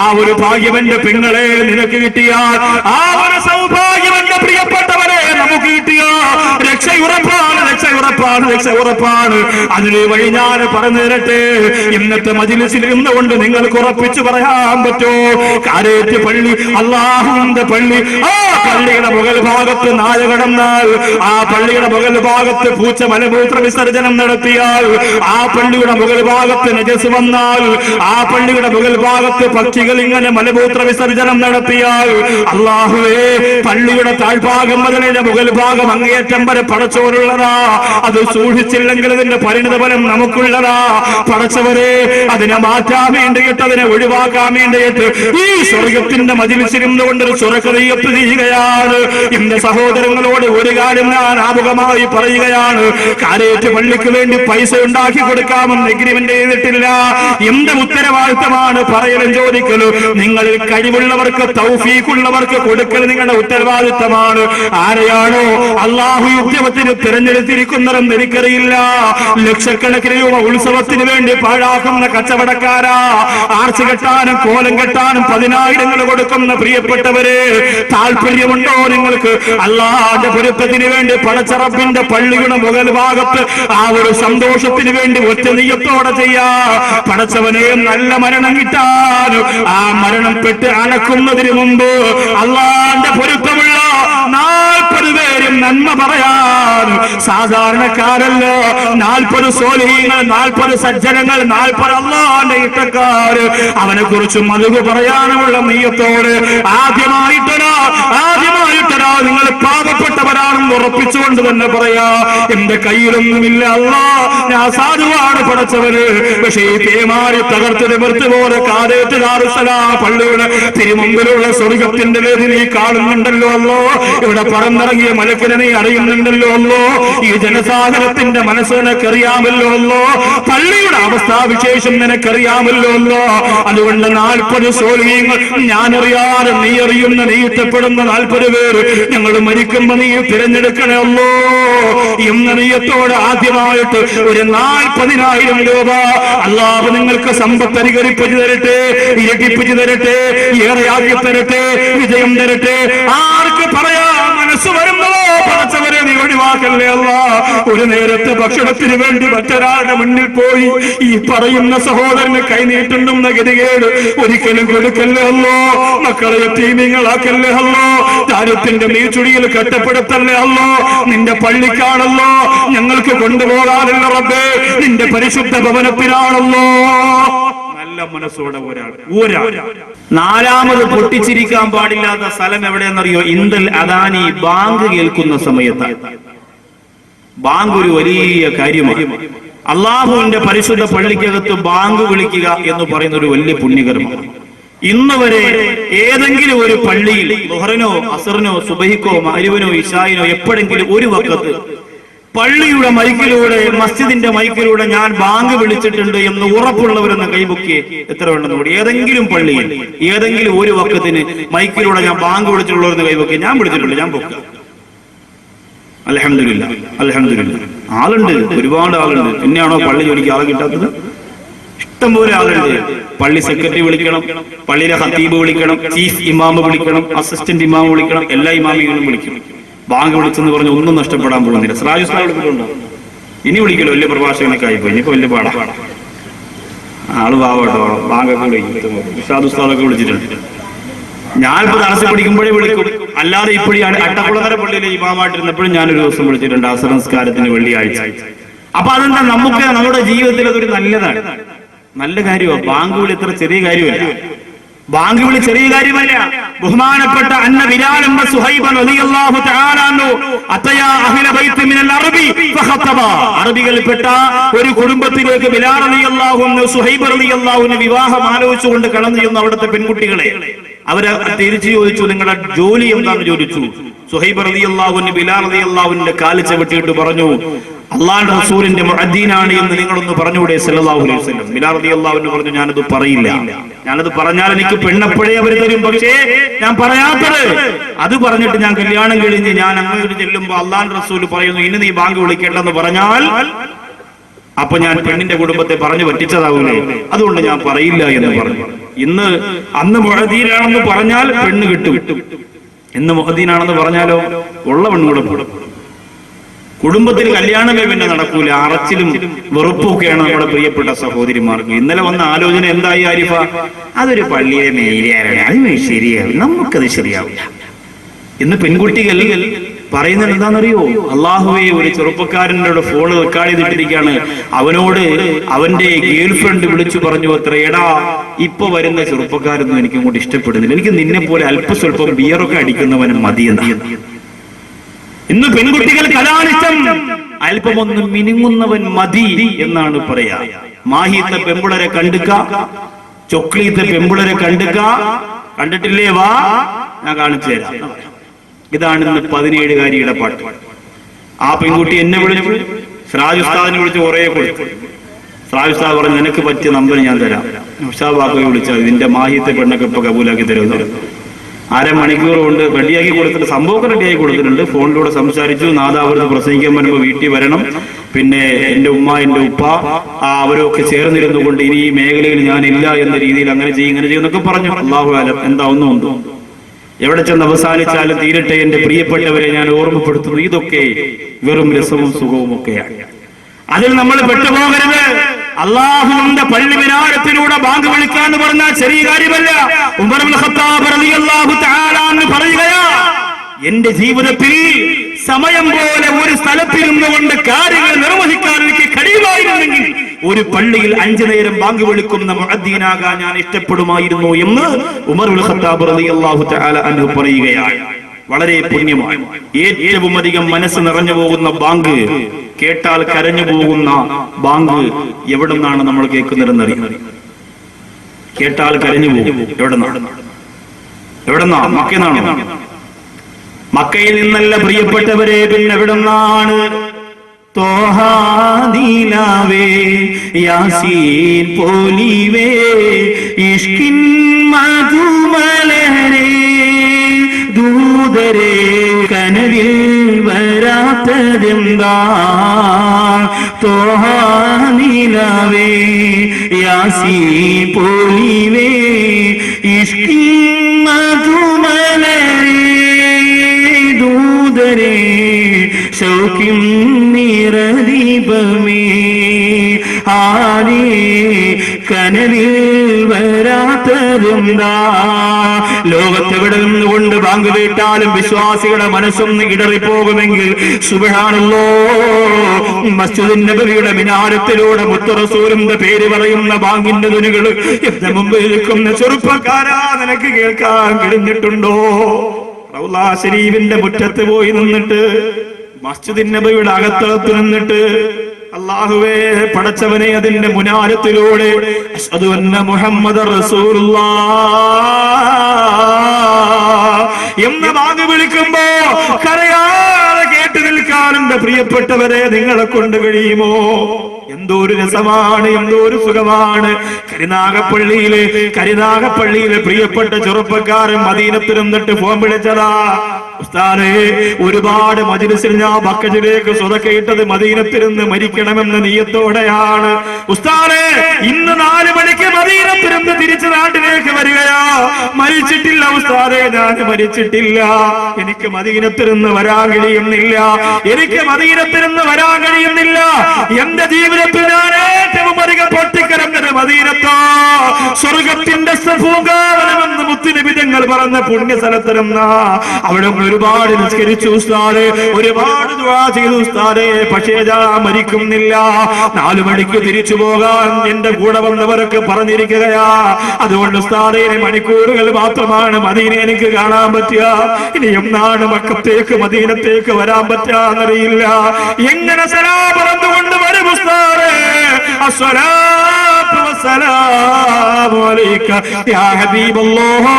ആ ഒരു ഭാഗ്യവന്റെ പെങ്ങളെ നിനക്ക് കിട്ടിയാൽ ആ ഒരു സൗഭാഗ്യവന്റെ എന്റെ പ്രിയപ്പെട്ടവരെ നമുക്ക് കിട്ടിയ രക്ഷയുറപ്പാണ് രക്ഷ ഉറപ്പാണ് അതിന് വഴി ഞാൻ പറഞ്ഞു തരട്ടെ. ഇന്നത്തെ മജിലിസിൽ ഇന്നുകൊണ്ട് നിങ്ങൾക്ക് ഉറപ്പിച്ചു പറയാൻ പറ്റോ? കാരേറ്റ് പള്ളി അള്ളാഹുന്റെ പള്ളി. ആ പള്ളിയുടെ മുകൾ ഭാഗത്ത് നാല് കടന്നാൽ ആ പള്ളിയുടെ മുകൾ ഭാഗത്ത് പൂച്ച മലമൂത്ര വിസർജനം നടത്തിയാൽ ആ പള്ളിയുടെ മുകൾ ഭാഗത്ത് നജസ് വന്നാൽ ആ പള്ളിയുടെ മുകൾ ഭാഗത്ത് പക്ഷികൾ ഇങ്ങനെ മലമൂത്ര വിസർജനം നടത്തിയാൽ അള്ളാഹുവേ പള്ളിയുടെ താഴ്ഭാഗം മുതലിന്റെ മുകൾ ഭാഗം അങ്ങേയറ്റം വരെ പടച്ചവരുള്ളതാ അത് സൂക്ഷിച്ചില്ലെങ്കിൽ അതിന്റെ പരിണിത ഫലം നമുക്കുള്ളതാ. പടച്ചവരെ അതിനെ മാറ്റാൻ വേണ്ടിയിട്ട് അതിനെ ഒഴിവാക്കാൻ വേണ്ടിയിട്ട് ഈ സ്വർഗത്തിന്റെ മതിലിച്ചിരുന്നു കൊണ്ട് ഒരു സ്വർഗതയപ്പ് ചെയ്യുകയാണ് എന്റെ സഹോദരങ്ങളോട് ഒരു കാര്യം ഞാൻ ആമുഖമായി പറയുകയാണ്. കാരേറ്റ് പള്ളിക്ക് വേണ്ടി പൈസ ഉണ്ടാക്കി കൊടുക്കാമെന്ന് എഗ്രിമെന്റ് ചെയ്തിട്ടില്ല. എന്ത് ഉത്തരവാദിത്തമാണ് പറയലും ചോദിക്കലും? നിങ്ങളിൽ കഴിവുള്ളവർക്ക് തൗഫീഖുള്ളവർക്ക് കൊടുക്കൽ നിങ്ങളുടെ ഉത്തരവാദിത്തമാണ്. ആരെയാണോ അള്ളാഹു ഉദ്യമത്തിന് തിരഞ്ഞെടുത്തിരിക്കുന്നതെന്ന് എനിക്കറിയില്ല. ലക്ഷക്കണക്കിന് രൂപ ഉത്സവത്തിന് വേണ്ടി പാഴാക്കുന്ന കച്ചവടക്കാരാ. ആർച്ച് കെട്ടാനും കോലം കെട്ടാനും പതിനായിരങ്ങൾ കൊടുക്കുന്ന പ്രിയപ്പെട്ടവരെ താല്പര്യമുണ്ടോ നിങ്ങൾക്ക്? അള്ളാന്റെ പൊരുത്തത്തിന് വേണ്ടി പടച്ചറപ്പിന്റെ പള്ളിയുടെ മുകൾ ഭാഗത്ത് ആ ഒരു സന്തോഷത്തിന് വേണ്ടി ഒറ്റ നെയ്യത്തോടെ ചെയ്യാ. പടച്ചവനെ നല്ല മരണം കിട്ടാനും ആ മരണം പെട്ട് അണക്കുന്നതിന് മുമ്പ് അള്ളാന്റെ പൊരുത്തമുള്ള നാൽപ്പത് പേരും നന്മ പറയാൻ സാധാരണക്കാരല്ല? നാൽപ്പത് സോലിഹീങ്ങൾ നാൽപ്പത് സജ്ജനങ്ങൾ നാൽപ്പത് അള്ളാന്റെ ഇട്ടക്കാര് അവനെ കുറിച്ച് മതുകു പറയാനുമുള്ള നെയ്യത്തോട് ആദ്യമായിട്ടൊരാ ആദ്യമായിട്ടൊരാ നിങ്ങൾ പാപപ്പെട്ടവരാണെന്ന് ഉറപ്പിച്ചുകൊണ്ട് തന്നെ പറയാ എന്റെ കയ്യിലൊന്നുമില്ല അല്ലാ ഞാൻ സാധുവാണ് പടച്ചവന്. പക്ഷേ ഈ പേമാരി തകർത്ത് നിവർത്തി പോലെ കാതേറ്റ് ദാറുസലാ പള്ളിയുടെ തിരുമുമ്പിലുള്ള സ്വർഗത്തിന്റെ വേദി നീ കാണുന്നുണ്ടല്ലോ അല്ലോ ഇവിടെ പറന്നിറങ്ങിയ മലക്കിനെ നീ അറിയുന്നുണ്ടല്ലോ അല്ലോ. ഈ ജനസാഗരത്തിന്റെ മനസ്സ് നിനക്കറിയാമല്ലോ അല്ലോ. പള്ളിയുടെ അവസ്ഥാവിശേഷം നിനക്കറിയാമല്ലോ അല്ലോ. അതുകൊണ്ട് നാൽപ്പത് സോലിയങ്ങൾ ഞാൻ അറിയാതെ നീ അറിയുന്ന നീ ഇഷ്ടപ്പെടുന്ന നാൽപ്പത് പേര് ഞങ്ങൾ മരിക്കുമ്പോ നീ തിരഞ്ഞെടുക്കണേ അല്ലോ. എന്ന നീയത്തോട് ആദ്യമായിട്ട് ഒരു നാൽപ്പതിനായിരം രൂപ അല്ലാതെ നിങ്ങൾക്ക് സമ്പത്ത് അനുകരിപ്പിച്ചു തരട്ടെ ഇരട്ടിപ്പിച്ചു തരട്ടെ ഏറെ ആക്കി തരട്ടെ വിജയം തരട്ടെ. ആർക്ക് പറയാ? മനസ്സ് വരുന്നതോ പടച്ചവരെ നീ ഒഴിവാക്കല്ലേ അല്ല. ഒരു നേരത്തെ ഭക്ഷണത്തിന് വേണ്ടി മറ്റൊരാളുടെ മുന്നിൽ പോയി ഈ പറയുന്ന സഹോദരന് കൈനീട്ടുണ്ടെന്ന ഗതികേട് ഒരിക്കലും കൊടുക്കല്ലേ അല്ലോ. മക്കളെ തീമിങ്ങളാക്കല്ലേ അല്ലോ. ദാരത്തിന്റെ മീച്ചുടിയിൽ കെട്ടപ്പെടുത്തല്ലേ അല്ലോ. നിന്റെ പള്ളിക്കാണല്ലോ. ഞങ്ങൾക്ക് കൊണ്ടുപോകാനുള്ള റബ്ബേ. നിന്റെ പരിശുദ്ധ ഭവനത്തിലാണല്ലോ നല്ല മനസ്സോടെ ഒരാൾ ഒരാൾ. നാലാമത് പൊട്ടിച്ചിരിക്കാൻ പാടില്ലാത്ത സ്ഥലം എവിടെയെന്നറിയോ? ഇന്ദൽ അദാനി ബാങ്ക് കേൾക്കുന്ന സമയത്ത്. ബാങ്ക് ഒരു വലിയ കാര്യമാണ്. അള്ളാഹുവിന്റെ പരിശുദ്ധ പള്ളിക്കകത്ത് ബാങ്ക് വിളിക്കുക എന്ന് പറയുന്ന ഒരു വലിയ പുണ്യകർമ്മമാണ്. ഇന്ന് വരെ ഏതെങ്കിലും ഒരു പള്ളിയിൽ ബുഹറിനോ അസറിനോ സുബഹിക്കോ മഹരുവിനോ ഇഷായിനോ എപ്പോഴെങ്കിലും ഒരു വക്കത്ത് പള്ളിയുടെ മൈക്കിലൂടെ മസ്ജിദിന്റെ മൈക്കിലൂടെ ഞാൻ ബാങ്ക് വിളിച്ചിട്ടുണ്ട് എന്ന് ഉറപ്പുള്ളവരെന്ന് കൈബുക്കി എത്ര ഉണ്ടെന്ന് കൂടി? ഏതെങ്കിലും പള്ളിയിൽ ഏതെങ്കിലും ഒരു വക്കത്തിന് മൈക്കിലൂടെ ഞാൻ ബാങ്ക് വിളിച്ചിട്ടുള്ളവരെന്ന് കൈബുക്കി ഞാൻ വിളിച്ചിട്ടുണ്ട് ഞാൻ ബുക്ക് അലഹമില്ല അലഹമില്ല ആളുണ്ട് ഒരുപാട് ആളുണ്ട്. പിന്നെയാണോ പള്ളി ജോലിക്ക് ആളെ കിട്ടാത്തത്? ഇഷ്ടംപോലെ ആളുണ്ട്. പള്ളി സെക്രട്ടറി വിളിക്കണം പള്ളിയിലെ ഹത്തീബ് വിളിക്കണം ചീഫ് ഇമാമ് വിളിക്കണം അസിസ്റ്റന്റ് ഇമാമ് വിളിക്കണം എല്ലാ ഇമാമികളും വിളിക്കണം ബാങ്ക് വിളിച്ചെന്ന് പറഞ്ഞ് ഒന്നും നഷ്ടപ്പെടാൻ പോകുന്നില്ല. സ്ലാം വിളിച്ചിട്ടുണ്ടോ ഇനി വിളിക്കലോ? വലിയ പ്രഭാഷകനൊക്കെ ആയിപ്പോയി. ഇനിയിപ്പോ വലിയ പാടാ. ആൾ പാവട്ടോ ബാങ്കൊക്കെ വിളിക്കും. ഉസ്താദൊക്കെ വിളിച്ചിട്ടുണ്ട്. ഞാനിപ്പോ തടസ്സം പിടിക്കുമ്പോഴേ വിളിക്കും. അല്ലാതെ ഇപ്പോഴും അട്ടക്കുളങ്ങര പള്ളിയിലെ ഇമാമായിട്ടിരുന്നപ്പോഴും ഞാനൊരു ദിവസം വിളിച്ചിട്ടുണ്ട്. അസംസ്കാരത്തിന് വെള്ളിയാഴ്ച. അപ്പൊ അതെന്താ? നമുക്ക് നമ്മുടെ ജീവിതത്തിൽ അതൊരു നല്ലതാണ്. നല്ല കാര്യമാണ് ബാങ്ക് വിളി ഇത്ര ചെറിയ കാര്യമല്ല. വിളി ചെറിയ കാര്യമല്ല. ബഹുമാനപ്പെട്ട അന്ന ബിലാൽ സുഹൈബ റളിയല്ലാഹു തആല അൻഹു അത്തയാ അഹ്ല ബൈത്ത് മിനൽ അറബി ഫഖതബ അറബികളിൽപ്പെട്ട ഒരു കുടുംബത്തിലേക്ക് ബിലാൽ റളിയല്ലാഹു അൻഹു സുഹൈബ് റളിയല്ലാഹു അൻഹു വിവാഹം ആലോചിച്ചുകൊണ്ട് കടന്നു ചെന്ന അവിടുത്തെ പെൺകുട്ടികളെ. അവർ തിരിച്ചു ചോദിച്ചു നിങ്ങളുടെ ജോലി എന്താണെന്ന് ചോദിച്ചു? സുഹൈബ് റളിയല്ലാഹു അൻഹു ബിലാൽ റളിയല്ലാഹുവിന്റെ കാൽ ചവിട്ടിയിട്ട് പറഞ്ഞു അള്ളാഹുന്റെ റസൂലിന്റെ മുഅദ്ദീനാണ് എന്ന് നിങ്ങളൊന്ന് പറഞ്ഞുകൂടെ സല്ലല്ലാഹു അലൈഹി വസല്ലം? ബിലാൽ റളിയല്ലാഹുവിന് പറഞ്ഞു ഞാൻ അത് പറയില്ല. ഞാൻ അത് പറഞ്ഞാൽ എനിക്ക് പെണ്ണപ്പഴേ അവർ തരും. പക്ഷേ ഞാൻ പറയാത്തത് അത് പറഞ്ഞിട്ട് ഞാൻ കല്യാണം കഴിഞ്ഞ് ഞാൻ അങ്ങോട്ട് ചെല്ലുമ്പോൾ അള്ളാഹുന്റെ റസൂൽ പറയുന്നു ഇനി നീ ബാങ്ക് വിളിക്കേണ്ടെന്ന് പറഞ്ഞാൽ അപ്പൊ ഞാൻ പെണ്ണിന്റെ കുടുംബത്തെ പറഞ്ഞു പറ്റിച്ചതാവൂലേ? അതുകൊണ്ട് ഞാൻ പറയില്ല എന്ന് പറഞ്ഞു. ഇന്ന് അന്ന് മുഴദീനാണെന്ന് പറഞ്ഞാൽ പെണ്ണ് കിട്ടും. ഇന്ന് മുഹദീനാണെന്ന് പറഞ്ഞാലോ? ഉള്ള പെണ്ണുകൂടെ കൂടും കുടുംബത്തിൽ കല്യാണമേ പിന്നെ നടക്കൂല. അറച്ചിലും വെറുപ്പൊക്കെയാണ് നമ്മുടെ പ്രിയപ്പെട്ട സഹോദരിമാർക്ക്. ഇന്നലെ വന്ന ആലോചന എന്തായി ആരിഫ? അതൊരു പള്ളിയിലെ മേലിയാരാണ്. അത് ശരിയാവും നമുക്കത് ശരിയാവില്ല. ഇന്ന് പെൺകുട്ടികൾ പറയുന്നത് എന്താണെന്നറിയോ? അള്ളാഹുവെ ഒരു ചെറുപ്പക്കാരനോട് ഫോൺ റെക്കാർഡ് ചെയ്തിട്ടിരിക്കുകയാണ്. അവനോട് അവന്റെ ഗേൾ ഫ്രണ്ട് വിളിച്ചു പറഞ്ഞു അത്ര. എടാ ഇപ്പൊ വരുന്ന ചെറുപ്പക്കാരൊന്നും എനിക്ക് കൂടി ഇഷ്ടപ്പെടുന്നില്ല. എനിക്ക് നിന്നെ പോലെ അല്പസ്വല്പം ബിയറൊക്കെ അടിക്കുന്നവനും മതി എന്താ ഇന്ന് പെൺകുട്ടികൾ കലാനിഷ്ടം അല്പമൊന്ന് മിനുങ്ങുന്നവൻ മതി എന്നാണ് പറയാ. മാഹിത്തെ പെമ്പുളരെ കണ്ടുക്ക. ചൊക്ലീത്തെ പെമ്പുളരെ കണ്ടുക്ക. കണ്ടിട്ടില്ലേ? വാ. ഞാൻ കാണിച്ചു തരാം. ഇതാണ് ഇന്ന് പതിനേഴുകാരിയുടെ പാട്ട്. ആ പെൺകുട്ടി എന്നെ വിളിച്ചു. സിറാജ് ഉസ്താദിനെ വിളിച്ച് കുറേ കൊടുത്തു. സിറാജ് ഉസ്താദ് പറഞ്ഞു നിനക്ക് പറ്റിയ നമ്പർ ഞാൻ തരാം. ഉഷാബാക്കോയെ വിളിച്ചാൽ നിന്റെ മാഹിത്തെ പെണ്ണൊക്കെ ഇപ്പൊ കബൂലാക്കി തരുമെന്ന് അരമണിക്കൂർ കൊണ്ട് റെഡിയാക്കി കൊടുത്തിട്ട് സംഭവമൊക്കെ റെഡിയാക്കി കൊടുത്തിട്ടുണ്ട്. ഫോണിലൂടെ സംസാരിച്ചു. നാദാവൃത് പ്രസംഗിക്കാൻ വരുമ്പോൾ വീട്ടിൽ വരണം. പിന്നെ എന്റെ ഉമ്മ എന്റെ ഉപ്പ അവരൊക്കെ ചേർന്നിരുന്നു കൊണ്ട് ഇനി ഈ മേഖലയിൽ ഞാൻ ഇല്ല എന്ന രീതിയിൽ അങ്ങനെ ചെയ്യും ഇങ്ങനെ ചെയ്യും എന്നൊക്കെ പറഞ്ഞു. അള്ളാഹു ആലം എന്താ ഒന്നും എവിടെ ചെന്ന് അവസാനിച്ചാലും തീരട്ടെ എന്റെ പ്രിയപ്പെട്ടവരെ ഞാൻ ഓർമ്മപ്പെടുത്തുന്നു. ഇതൊക്കെ വെറും രസവും സുഖവും ഒക്കെയാണ് അതിൽ നമ്മൾ പെട്ടുപോകരുത്. അള്ളാഹുവിന്റെ പള്ളി വിനാരത്തിലൂടെ ബാങ്ക് വിളിക്കാന്ന് പറഞ്ഞാൽ ചെറിയ കാര്യമല്ല. ഉമർ പറയുകയാ എന്റെ ജീവിതത്തിൽ സമയം പോലെ ഒരു സ്ഥലത്തിരുന്നു കൊണ്ട് കാര്യങ്ങൾ നിർവഹിക്കാൻ എനിക്ക് കഴിയുമായിരുന്നെങ്കിൽ ഒരു പള്ളിയിൽ അഞ്ചു നേരം ബാങ്ക് വിളിക്കുന്ന മഹദ്ദീനാകാൻ ഞാൻ ഇഷ്ടപ്പെടുമായിരുന്നു എന്ന് ഉമർ ഖത്താബ് റളിയല്ലാഹു തആല അൻഹു പറയുകയാണ്. വളരെ പുണ്യമാണ്. ഏറ്റവും അധികം മനസ്സ് നിറഞ്ഞു പോകുന്ന ബാങ്ക് കേട്ടാൽ കരഞ്ഞു പോകുന്ന ബാങ്ക് എവിടെ നിന്നാണ് നമ്മൾ കേൾക്കുന്നതെന്നറിയാം. കേട്ടാൽ കരഞ്ഞു പോകും. എവിടെ എവിടെ നിന്നാ മക്കന്നാണോ മക്കയിൽ നിന്നല്ല പ്രിയപ്പെട്ടവരെ പിന്നെ എവിടെ നിന്നാണ് ൂതരേ യാസീൻ വ കനവിൽ വരാത്തതെന്താ തോഹാനിലവേ യാസി പോലിവേ ഇഷ്കിൻ മധുമലരേ ദൂതരെ ശൗക്കിം നിറദീപമേ ആരേ കനലിൽ വരാത്തതെന്താ ലോകത്തെവിടെ നിന്നുകൊണ്ട് ബാങ്ക് വീട്ടാലും വിശ്വാസികളുടെ മനസ്സൊന്ന് ഇടറിപ്പോകുമെങ്കിൽ സുബഹാണല്ലോ മസ്ജിദ് നബിയുടെ മിനാരത്തിലൂടെ മുത്തറസൂരിന്റെ പേര് പറയുന്ന ബാങ്കിന്റെ തുനികൾ എന്റെ മുമ്പിൽ നിൽക്കുന്ന ചെറുപ്പക്കാരാ നിനക്ക് കേൾക്കാൻ കഴിഞ്ഞിട്ടുണ്ടോ? റൗലാ മുറ്റത്ത് പോയി നിന്നിട്ട് മസ്ജിദ് നബിയുടെ അകത്തകത്ത് നിന്നിട്ട് അള്ളാഹുവേ പടച്ചവനെ അതിന്റെ മുനാരത്തിലൂടെ മുഹമ്മദ് എന്ന വാങ്ങി വിളിക്കുമ്പോ കരയാതെ കേട്ടു നിൽക്കാൻ എന്റെ പ്രിയപ്പെട്ടവരെ നിങ്ങളെ കൊണ്ട് കഴിയുമോ? എന്തോ ഒരു രസമാണ് എന്തോ ഒരു സുഖമാണ്. കരിനാഗപ്പള്ളിയിലെ കരിനാഗപ്പള്ളിയിലെ പ്രിയപ്പെട്ട ചെറുപ്പക്കാരൻ മദീനത്തിൽ നിന്നിട്ട് ഫോൺ വിളിച്ചതാ. ഉസ്താദേ ഒരുപാട് മജിലിസിൽ ഞാൻ ബക്കറ്റിലേക്ക് സ്വതക്കയിട്ടത് മദീനത്തിരുന്ന് മരിക്കണമെന്ന നീയത്തോടെയാണ്. ഉസ്താദേ ഇന്ന് നാല് മണിക്ക് മദീനത്തിൽ നിന്ന് തിരിച്ചു നാട്ടിലേക്ക് വരികയാ. മരിച്ചിട്ടില്ല ഉസ്താദേ ഞാൻ മരിച്ചിട്ടില്ല. എനിക്ക് മദീനത്തിൽ നിന്ന് വരാൻ കഴിയുന്നില്ല. എനിക്ക് മദീനത്തിൽ നിന്ന് വരാൻ കഴിയുന്നില്ല. എന്റെ ജീവിതത്തിൽ ഞാൻ ഏറ്റവും അധികം പൊട്ടിക്കരഞ്ഞത് മദീനത്തോ. സ്വർഗത്തിന്റെ മുത്തുനിബിതങ്ങൾ പറഞ്ഞ പുണ്യ സ്ഥലത്തിരുന്ന അവിടെ ഒരുപാട് നിസ്കരിച്ചു ഉസ്താദ് ഒരുപാട് ദുആ ചെയ്തു ഉസ്താദേ പക്ഷേ മരിക്കുന്നില്ല. നാലു മണിക്ക് തിരിച്ചു പോകാൻ എന്റെ കൂടെ വന്നവരൊക്കെ പറഞ്ഞിരിക്കുകയാ. അതുകൊണ്ട് ഉസ്താദെ മണിക്കൂറുകൾ മാത്രമാണ് മദീനെ എനിക്ക് കാണാൻ പറ്റുക. ഇനി എന്നാണ് മക്കത്തേക്ക് മദീനത്തേക്ക് വരാൻ പറ്റാന്നറിയില്ല. എങ്ങനെ സലാ പറന്നുകൊണ്ട് ഹബീബല്ലാഹ്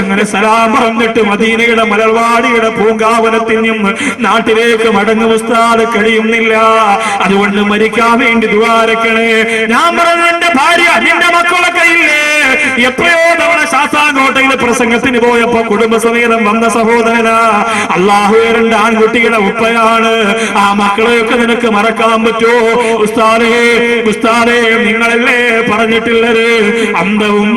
എങ്ങനെ സലാം പറഞ്ഞിട്ട് മദീനയുടെ മലർവാടിയുടെ പൂങ്കാവനത്തിൽ നിന്ന് നാട്ടിലേക്ക് മടങ്ങു ഉസ്താദ് കഴിയുന്നില്ല. അതുകൊണ്ട് മരിക്കാൻ വേണ്ടി ദ്വാരക്കണേ ഞാൻ പറഞ്ഞ എന്റെ ഭാര്യ എന്റെ മക്കളൊക്കെ ഇല്ലേ എപ്പോഴോ തവണ ശാസ്താങ്കോട്ടയിൽ പ്രസംഗത്തിന് പോയപ്പോ കുടുംബസമേതം വന്ന സഹോദരനാ അള്ളാഹു രണ്ട് ആൺകുട്ടിയുടെ ഉപ്പയാണ്. ആ മക്കളെയൊക്കെ നിനക്ക് മറക്കാൻ പറ്റുമോ ഉസ്താദേ ഉസ്താദേ നിങ്ങളല്ലേ പറഞ്ഞിട്ടുള്ളത്? അന്തവും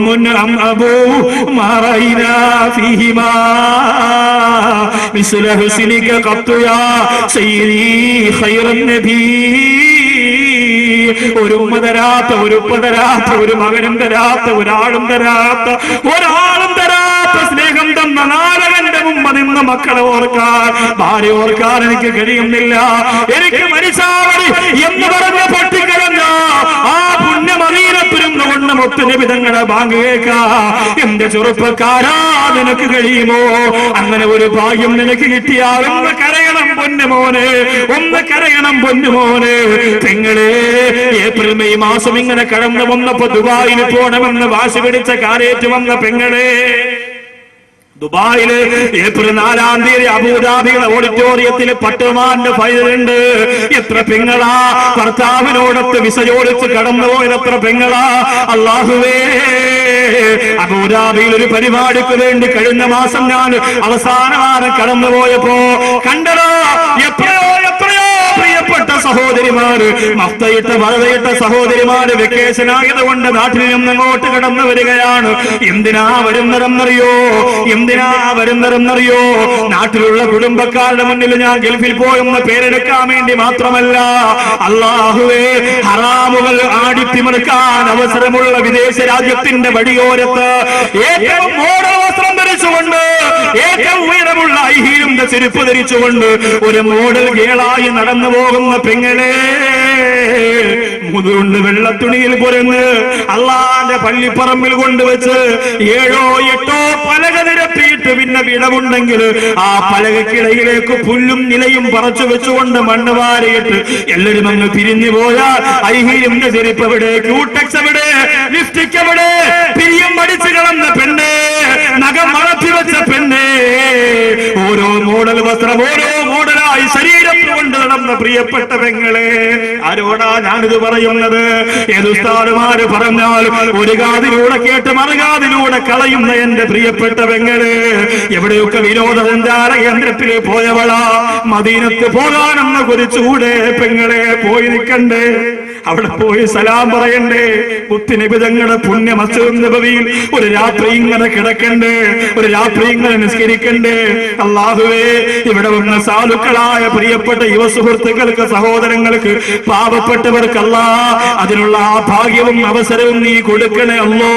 മിസ്ല ഹുസ്നിക ഖത്തു യാ സയ്യിദി ഖൈറൻ നബീ. ഒരു ഉമ്മ തരാത്ത ഒരു ഉപ്പ തരാത്ത ഒരു മകനും തരാത്ത ഒരാളും തരാത്ത ഒരാളും തരാത്ത സ്നേഹം തന്ന നാരകന്റെ ഉമ്മ നിന്ന മക്കളെ ഓർക്കാൻ. ഭാര്യ ഓർക്കാൻ എനിക്ക് കഴിയുന്നില്ല. എനിക്ക് മരിച്ചാവടി എന്ന് പറഞ്ഞ പൊട്ടിക്കരഞ്ഞ ആ പുണ്യമീനത്തിരുന്ന് കൊണ്ട് മുത്തിന് വിധങ്ങളെ ബാങ്ക് കേൾക്കാ. എന്റെ ചെറുപ്പക്കാരാ നിനക്ക് കഴിയുമോ? അങ്ങനെ ഒരു ഭാഗ്യം നിനക്ക് കിട്ടിയാൽ ഒന്ന് കരയണം പൊന്നുമോനെ ഒന്ന് കരയണം പൊന്നുമോനെ പെങ്ങളെ ഏപ്രിൽ മെയ് മാസം ഇങ്ങനെ കടന്നു വന്നപ്പോ ദുബായിൽ പോണമെന്ന് വാശി പിടിച്ച കാലേറ്റ് വന്ന പെങ്ങളെ. ദുബായിൽ ഏപ്രിൽ നാലാം തീയതി അബുദാബിയുടെ ഓഡിറ്റോറിയത്തിൽ പട്ടുമാന്റെ ഫയലുണ്ട് എത്ര പെങ്ങളാ? ഭർത്താവിനോടൊത്ത് വിസ ചോദിച്ച് കടന്നുപോയത് എത്ര പെങ്ങളാ? അള്ളാഹുവേ അബുദാബിയിൽ ഒരു പരിപാടിക്ക് വേണ്ടി കഴിഞ്ഞ മാസം ഞാൻ അവസാനമാണ് കടന്നുപോയപ്പോ കണ്ടടോ എത്രയോ എത്രയോ പ്രിയപ്പെട്ട സഹോദരിമാര് മഫ്തയിട്ട വലതയിട്ട സഹോദരിമാര് വെക്കേഷൻ ആയതുകൊണ്ട് നാട്ടിൽ നിന്ന് അങ്ങോട്ട് കടന്നു വരികയാണ്. എന്തിനാ വരുന്നതെന്നറിയോ? എന്തിനാ വരുന്നതെന്നറിയോ? നാട്ടിലുള്ള കുടുംബക്കാരുടെ മുന്നിൽ ഞാൻ ഗൾഫിൽ പോയെന്ന് പേരെടുക്കാൻ വേണ്ടി മാത്രമല്ല അള്ളാഹുവേ ഹറാമുകൾ ആടിത്തിമിറുക്കാൻ അവസരമുള്ള വിദേശ രാജ്യത്തിന്റെ വടിയോരത്ത് ഏറ്റവും വസ്ത്രം ധരിച്ചുകൊണ്ട് ഏറ്റവും ഉയരമുള്ള ഐഹീലിന്റെ ചെരുപ്പ് ധരിച്ചുകൊണ്ട് ഒരു മോഡൽ ഗേളായി നടന്നു പോകുന്ന പെങ്ങളെ മുതുകൊണ്ട് വെള്ളത്തുണിയിൽ പൊരുന്ന് അള്ളാന്റെ പള്ളിപ്പറമ്പിൽ കൊണ്ടുവച്ച് ഏഴോ എട്ടോ പലക നിരത്തിയിട്ട് പിന്നെ വിടവുണ്ടെങ്കിൽ ആ പലകക്കിടയിലേക്ക് പുല്ലും നിലയും പറച്ചു വെച്ചുകൊണ്ട് മണ്ണ് വാരിയിട്ട് എല്ലാവരും അങ്ങ് പിരിഞ്ഞു പോയാൽ ഐഹിയും ചെരുപ്പ് എവിടെ ക്യൂട്ടക്സ് എവിടെ ലിഫ്റ്റിക് എവിടെ? പിരിയും മടിച്ചു കളന്ന പെണ്ണേ നഖം വളർത്തി വെച്ച പെണ്ണേ. ഓരോ മോഡൽ വസ്ത്രം ഓരോ മോഡലായി കൊണ്ട് നടന്ന പ്രിയപ്പെട്ട പെങ്ങളെ. ആരോടാ ഞാനിത് പറയുന്നത്? ഏതുസ്താടുമാര് പറഞ്ഞാൽ ഒരു കാതിലൂടെ കേട്ട് മറുകാതിലൂടെ കളയുന്ന എന്റെ പ്രിയപ്പെട്ട പെങ്ങളെ. എവിടെയൊക്കെ വിനോദസഞ്ചാര കേന്ദ്രത്തിൽ പോയവളാ മദീനത്ത് പോകാനെന്ന കുറിച്ചൂടെ പെങ്ങളെ പോയി നിൽക്കണ്ടേ. അവിടെ പോയി സലാം പറയണ്ടേ. കുത്തിനിബിതങ്ങളുടെ പുണ്യ നബവിയിൽ ഒരു രാത്രി ഇങ്ങനെ കിടക്കണ്ടേ ഒരു രാത്രി ഇങ്ങനെ നിസ്കരിക്കണ്ടേ. അള്ളാഹുവേ ഇവിടെ വന്ന സാധുക്കളായ പ്രിയപ്പെട്ട യുവ സുഹൃത്തുക്കൾക്ക് സഹോദരങ്ങൾക്ക് പാവപ്പെട്ടവർക്കല്ല അതിനുള്ള ആ ഭാഗ്യവും അവസരവും നീ കൊടുക്കണേ അല്ലോ.